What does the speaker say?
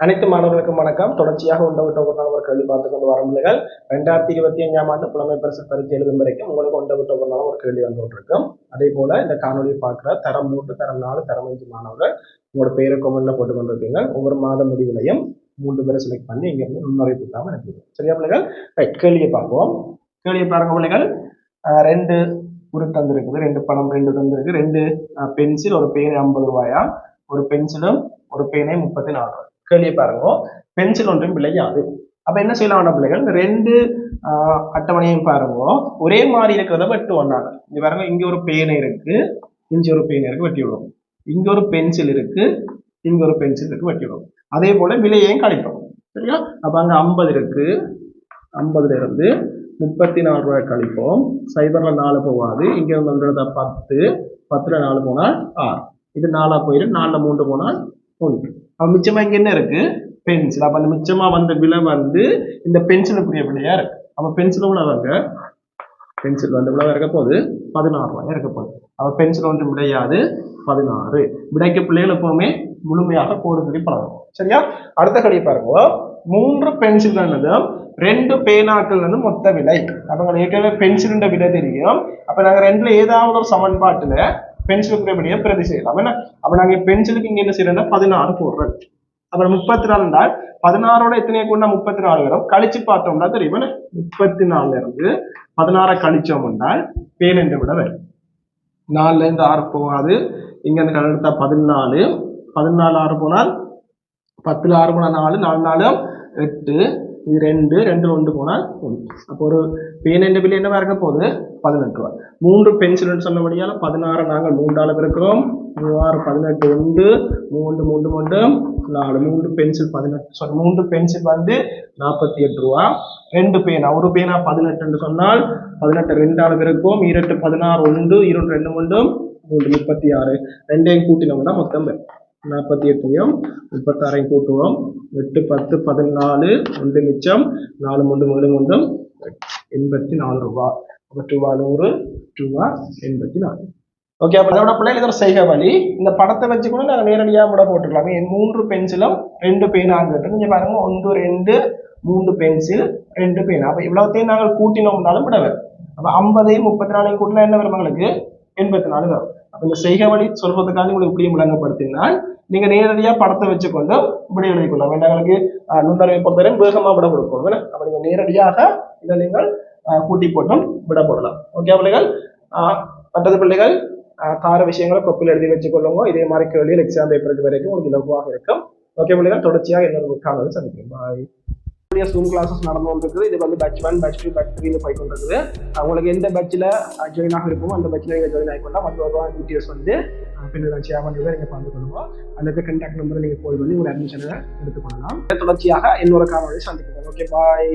அனைத்து மாணவர்களுக்கும் வணக்கம். தொடர்ச்சியாக உண்ட விட்ட ஒரு நாள் ஒரு கேள்வி பார்த்து கொண்டு வர பிள்ளைகள் ரெண்டாயிரத்தி இருபத்தி அஞ்சாம் ஆண்டு புலமை பரிசு பரிசு எழுதும் வரைக்கும் உங்களுக்கு உண்ட விட்ட ஒரு நாள் ஒரு கேள்வி வந்து கொண்டிருக்கும் அதே போல இந்த காணொலியை பார்க்குற தரம் மூன்று தரம் நாலு தரம் அஞ்சு மாணவர்கள் உங்களோட பெயரை கொமெண்ட்ல போட்டு கொண்டிருப்பீங்க ஒவ்வொரு மாத முடிவுலையும் மூன்று பேரை செலக்ட் பண்ணி இங்க இருந்து நுண்ணறிவு புத்தாம அனுப்பிடுவோம் சரியா பிள்ளைகள்? ரைட் கேள்வியை பார்ப்போம். கேள்வியை பாருங்க பிள்ளைகள். ரெண்டு உரு தந்திருக்குது. ரெண்டு பணம் ரெண்டு தந்திருக்கு. ரெண்டு பென்சில் ஒரு பேனை ஐம்பது ரூபாயா? ஒரு பென்சிலும் ஒரு பேனை முப்பத்தி நாலு ரூபாய்? கேள்வியை பாருங்க. பென்சில் ஒன்றும் விளையாது. அப்ப என்ன செய்யலாம் பிள்ளைகள்? இந்த ரெண்டு அட்டவணையும் பாருங்க. ஒரே மாதிரி இருக்கிறத வெட்டு ஒன்னாங்க இங்க பாருங்க இங்க ஒரு பேனை இருக்கு இங்க ஒரு பேனை இருக்கு வெட்டி விடுவோம். இங்க ஒரு பென்சில் இருக்கு இங்க ஒரு பென்சில் இருக்கு வெட்டி விடுவோம். அதே போல விலையையும் கழிப்போம். சரியா? அப்ப அங்க ஐம்பது இருக்கு. ஐம்பதுல இருந்து முப்பத்தி நாலு ரூபாய் கழிப்போம். சைபர்ல நாலு போகாது. இங்க இருந்து பத்து பத்துல நாலு போனால் ஆறு. இது நாலா போயிடும். நாலுல மூன்று போனால் ஒன்று. அப்போ மிச்சமாக இங்கே என்ன இருக்கு? பென்சில் அப்போ அந்த மிச்சமாக வந்த விலை வந்து இந்த பென்சிலுக்குரிய விலையா இருக்கு. அப்போ பென்சில் எவ்வளவு வருங்க? பென்சில் வந்து எவ்வளவு இருக்க போகுது? பதினாறு ரூபாய் இருக்க போகுது. அப்போ பென்சில் வந்து விடையாது பதினாறு. விடைக்கு பிள்ளைகள் எப்பவுமே முழுமையாக கோடு பழகும். சரியா? அடுத்த கடையை பாருங்க. மூன்று பென்சில்கள் ரெண்டு பேனாக்கள் வந்து மொத்த விலை. அப்போ ஏற்கனவே பென்சிலுன்ற விலை தெரியும். அப்போ நாங்கள் ரெண்டுல ஏதாவது ஒரு சமன்பாட்டில் பென்சில் விடையை பிரதி செய்யலாம். ஏன்னா அப்ப நாங்க பென்சிலுக்கு இங்க என்ன செய்யறோம்னா பதினாறு போடுறோம் அப்புறம் முப்பத்தி நாலு இருந்தால் பதினாறோட எத்தனையை கொண்டா முப்பத்தி நாலு வரும்? கழிச்சு பார்த்தோம்னா தெரியும். முப்பத்தி நாலுல இருந்து பதினாறை கழிச்சோம் என்றால் விட வரும். நாலுல இருந்து ஆறு போகாது. இங்க இருந்து கணக்கு பதினாலு. பதினாலு ஆறு போனால் பத்துல ஆறு போனால் நாலு. நாலு நாலு எட்டு. இது ரெண்டு ரெண்டு ஒன்று போனால் ஒன்று. அப்போ ஒரு பேனென்ற பில் என்னவா இருக்க போகுது? பதினெட்டு ரூபா மூன்று பென்சில் சொன்னபடியால் பதினாறு நாங்கள் மூன்றால இருக்கிறோம் மூவாறு பதினெட்டு ஒன்று மூன்று மூன்று மூன்று. நாலு. மூன்று பென்சில் பதினெட்டு. சாரி மூன்று பென்சில் வந்து நாற்பத்தி எட்டு ரூபா. ரெண்டு பேனா ஒரு பேனா பதினெட்டுன்னு சொன்னால் பதினெட்டு ரெண்டால இருக்கும் இரண்டு பதினாறு ஒன்று இருபது ரெண்டு மூன்று. மூன்று முப்பத்தி ஆறு. ரெண்டையும் கூட்டினோம்னா மொத்தம் நாற்பத்தி எட்டையும் முப்பத்தாறையும் கூட்டுவோம். எட்டு பத்து பதினாலு ஒன்று மிச்சம் நாலு மூன்று மூணு மூன்றும் எண்பத்தி நாலு ரூபா. அப்போ ரூபா நூறு ரூபா எண்பத்தி நாலு. ஓகே அப்போ அதோட பிள்ளைகள் இது ஒரு வழி இந்த படத்தை வச்சு கூட நாங்கள் நேரடியாக கூட போட்டுக்கலாம். என் மூன்று பென்சிலும் ரெண்டு பேனாங்கிறது நீங்கள் பாருங்க ஒன்று ரெண்டு மூன்று பென்சில் ரெண்டு பேனா. அப்போ இவ்வளோத்தையும் நாங்கள் கூட்டினோம்னாலும் விட அப்போ ஐம்பதையும் முப்பத்தி நாலையும் கூட்டினா என்ன வரும் உங்களுக்கு? எண்பத்தி நாலு வரும். அப்போ இந்த செய்க வழி சொல்றதுக்காக உங்களுக்கு இப்படி முழங்கப்படுத்தினால் நீங்க நேரடியா படத்தை வச்சுக்கொண்டு இப்படி எழுதி கொள்ளலாம் எங்களுக்கு நுண்ணறிவை பொறுத்தவரை வேகமா விட கொடுக்கும் அப்ப நீங்க நேரடியாக இதை நீங்கள் கூட்டி போட்டும் விட போடலாம். ஓகே பிள்ளைகள்? மற்றது பிள்ளைகள் கார விஷயங்களை கொப்பில் எழுதி வச்சுக்கொள்ளுங்க. இதே மாதிரி கேள்வியில் எக்ஸாம் பேப்பருக்கு வரைக்கும் உங்களுக்கு இலகுவாக இருக்கும். ஓகே பிள்ளைகள்? தொடர்ச்சியாக இன்னொரு காணொலி சந்திக்கிறேன் பாய் ஜூம் கிளாஸஸ் நடந்து கொண்டிருக்குது இது வந்து batch one batch two batch த்ரீனு போய் கொண்டிருக்குது. உங்களுக்கு எந்த பேட்சில் ஜாயின் ஆக இருக்குமோ அந்த பேட்சில் நீங்கள் ஜாயின் ஆகிக்கொண்டா மற்ற வருவாங்க டீட்டெயில்ஸ் வந்து பின்னர் நான் ஷேர் பண்ணுறதை நீங்கள் பார்த்து கொள்ளுவோம் அந்த கண்டாக்ட் நம்பரை நீங்கள் போய் பண்ணி உங்கள் அட்மிஷனை எடுத்துக்கொள்ளலாம். தொடர்ச்சியாக இன்னொரு காணொலி சந்திக்கிறேன். Okay bye